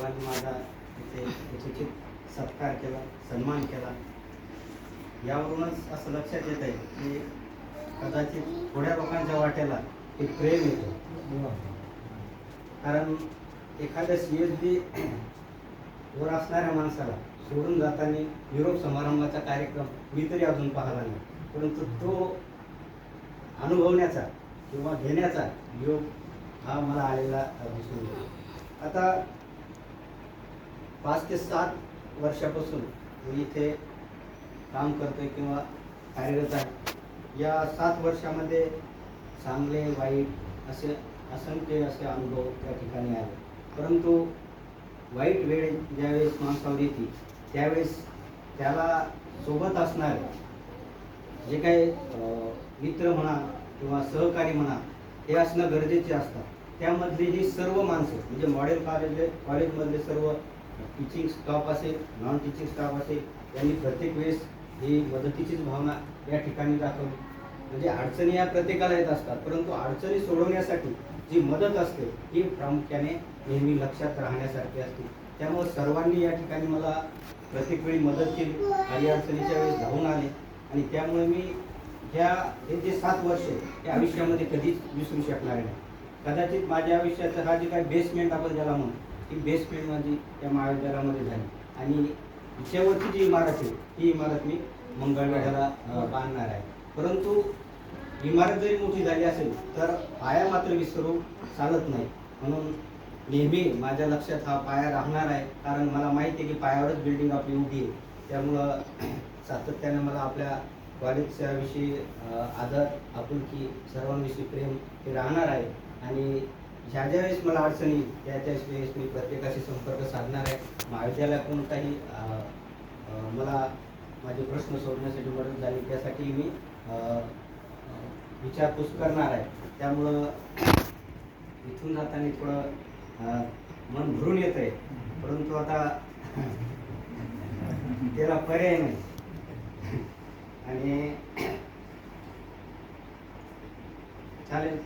सर्वांनी माझा इथे उचित सत्कार केला सन्मान केला. यावरूनच असं लक्षात येत आहे की कदाचित थोड्या लोकांच्या वाट्याला एक प्रेम येतं. कारण एखाद्या सी एस बी वर असणाऱ्या माणसाला सोडून जाताना युरोप समारंभाचा कार्यक्रम मी तरी अजून पाहिला नाही. परंतु तो अनुभवण्याचा किंवा घेण्याचा योग हा मला आलेला दिसून आता पाच ते सात वर्षापासून मी इथे काम करतोय किंवा कार्यरत आहे. या सात वर्षामध्ये चांगले वाईट असे असंख्य असे अनुभव त्या ठिकाणी आले. परंतु वाईट वेळ ज्यावेळेस माणसावर येते त्यावेळेस त्याला सोबत असणारे जे काही मित्र म्हणा किंवा सहकारी म्हणा हे असणं गरजेचे असतात. त्यामधली ही सर्व माणसं म्हणजे मॉडेल कॉलेज कॉलेजमधले सर्व टीचिंग स्टाफ असेल नॉन टीचिंग स्टाफ असेल यांनी प्रत्येक वेळेस ही मदतीचीच भावना या ठिकाणी दाखवली. म्हणजे अडचणी या प्रत्येकाला येत असतात परंतु अडचणी सोडवण्यासाठी जी मदत असते ही प्रामुख्याने नेहमी लक्षात राहण्यासारखी असते. त्यामुळे सर्वांनी या ठिकाणी मला प्रत्येक वेळी मदत केली. काही अडचणीच्या वेळेस धावून आले. आणि त्यामुळे मी ह्या हे जे सात वर्ष त्या आयुष्यामध्ये कधीच विसरू शकणार नाही. कदाचित माझ्या आयुष्याचं हा जे काही बेसमेंट आपण ज्याला म्हणू ही बेसमेंट माझी त्या महाविद्यालयामध्ये झाली. आणि शेवटची जी इमारत आहे ही इमारत मी मंगळवेढ्याला बांधणार आहे. परंतु इमारत जरी मोठी झाली असेल तर पाया मात्र विसरू चालत नाही. म्हणून नेहमी माझ्या लक्षात हा पाया राहणार आहे. कारण मला माहिती आहे की पायावरच बिल्डिंग आपली उभी आहे. त्यामुळं सातत्याने मला आपल्या कॉलेजच्या विषयी आदर आपुलकी सर्वांविषयी प्रेम हे राहणार आहे. आणि ज्या ज्या वेळेस मला अडचणी येईल, त्या त्या वेळेस मी प्रत्येकाशी संपर्क साधणार आहे. महाविद्यालयाकडून काही मला माझे प्रश्न सोडण्यासाठी मदत झाली त्यासाठी मी विचारपूस करणार आहे. त्यामुळं इथून जाताना थोडं मन भरून येत आहे परंतु आता त्याला पर्याय नाही. आणि चालेल.